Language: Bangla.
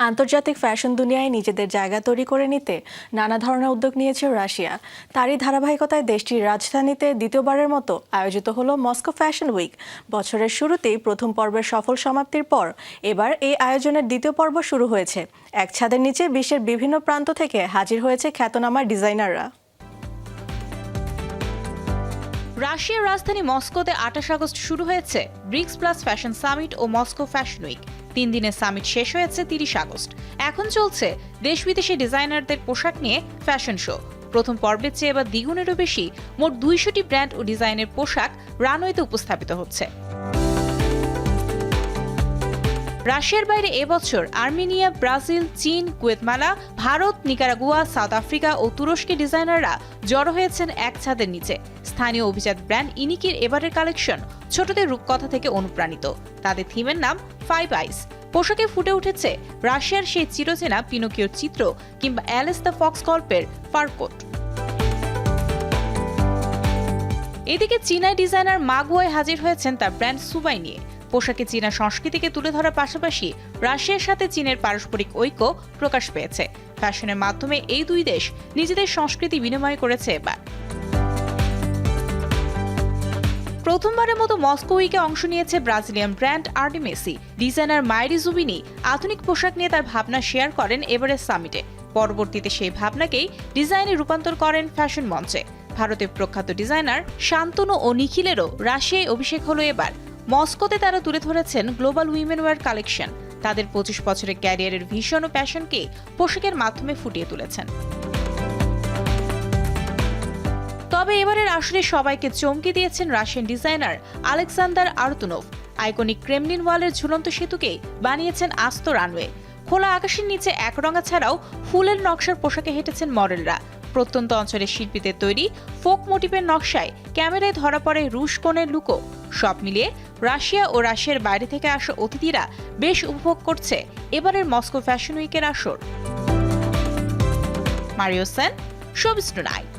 আন্তর্জাতিক ফ্যাশন দুনিয়ায় নিজেদের জায়গা তৈরি করে নিতে নানা ধরনের উদ্যোগ নিয়েছে রাশিয়া। তারই ধারাবাহিকতায় দেশটির রাজধানীতে দ্বিতীয়বারের মতো আয়োজিত হলো মস্কো ফ্যাশন উইক। বছরের শুরুতেই প্রথম পর্বের সফল সমাপ্তির পর এবার এই আয়োজনের দ্বিতীয় পর্ব শুরু হয়েছে। এক ছাদের নিচে বিশ্বের বিভিন্ন প্রান্ত থেকে হাজির হয়েছে খ্যাতনামা ডিজাইনাররা। রাশিয়ার রাজধানী মস্কোতে আঠাশ আগস্ট শুরু হয়েছে ব্রিক্স প্লাস ফ্যাশন সামিট ও মস্কো ফ্যাশন উইক। তিন দিনের সামিট শেষ হয়েছে তিরিশ আগস্ট। এখন চলছে দেশ বিদেশি ডিজাইনারদের পোশাক নিয়ে ফ্যাশন শো। প্রথম পর্বের চেয়ে এবার দ্বিগুণেরও বেশি মোট দুইশোটি ব্র্যান্ড ও ডিজাইনের পোশাক রানওয়েতে উপস্থাপিত হচ্ছে। রাশিয়ার বাইরে এবছর আর্মেনিয়া, ব্রাজিল, চীন Guatemala Bharat, Nicaragua, South Africa ও তুরস্কের ডিজাইনাররা জড়ো হয়েছেন এক ছাদের নিচে। স্থানীয় অভিজাত ব্র্যান্ড ইনিকির এবারের কালেকশন ছোটদের রূপকথা থেকে অনুপ্রাণিত। তাদের থিমের নাম ফাইভ আইস পোশাকে ফুটে উঠেছে রাশিয়ার সেই চিরচেনা পিনোকিওর চিত্র কিংবা অ্যালেস দ্য ফক্স গল্পের ফারকোট। এদিকে চীনা ডিজাইনার মাগুয়ায় হাজির হয়েছেন তার ব্র্যান্ড সুবাই নিয়ে। পোশাকে চীনা সংস্কৃতিকে তুলে ধরার পাশাপাশি রাশিয়ার সাথে চীনের পারস্পরিক ঐক্য প্রকাশ পেয়েছে। ফ্যাশনের মাধ্যমে এই দুই দেশ নিজেদের সংস্কৃতি বিনিময় করেছে এবার। প্রথমবারের মতো মস্কো উইকে অংশ নিয়েছে ব্রাজিলিয়ান ব্র্যান্ড আর্টিমেসি। ডিজাইনার মাইরি জুবিনি আধুনিক পোশাক নিয়ে তার ভাবনা শেয়ার করেন এবারের সামিটে। পরবর্তীতে সেই ভাবনাকেই ডিজাইনে রূপান্তর করেন ফ্যাশন মঞ্চে। ভারতের প্রখ্যাত ডিজাইনার শান্তনু ও নিখিলেরও রাশিয়ায় অভিষেক হলো এবার। মস্কোতে তারা তুলে ধরেছেন গ্লোবাল উইমেন ওয়্যার কালেকশন। তাদের পঁচিশ বছরের ক্যারিয়ারের ভীষণ ও প্যাশনকে পোশাকের মাধ্যমে ফুটিয়ে তুলেছেন। তবে এবারের আসরে সবাইকে চমকে দিয়েছেন Russian designer Alexander Artunov. Iconic Kremlin ওয়ালের ঝুলন্ত সেতুকে বানিয়েছেন আস্ত রানওয়ে। খোলা আকাশের নিচে একরঙা ছাড়াও ফুলের নকশার পোশাকে হেঁটেছেন মডেলরা। প্রত্যন্ত অঞ্চলের শিল্পীদের তৈরি ফোক মোটিভের নকশায় ক্যামেরায় ধরা পড়ে রুশ কোণের লুকো। সব মিলিয়ে রাশিয়া ও রাশিয়ার বাইরে থেকে আসা অতিথিরা বেশ উপভোগ করছে এবারের মস্কো ফ্যাশন উইকের আসর। Mario Sen showbiz tonight.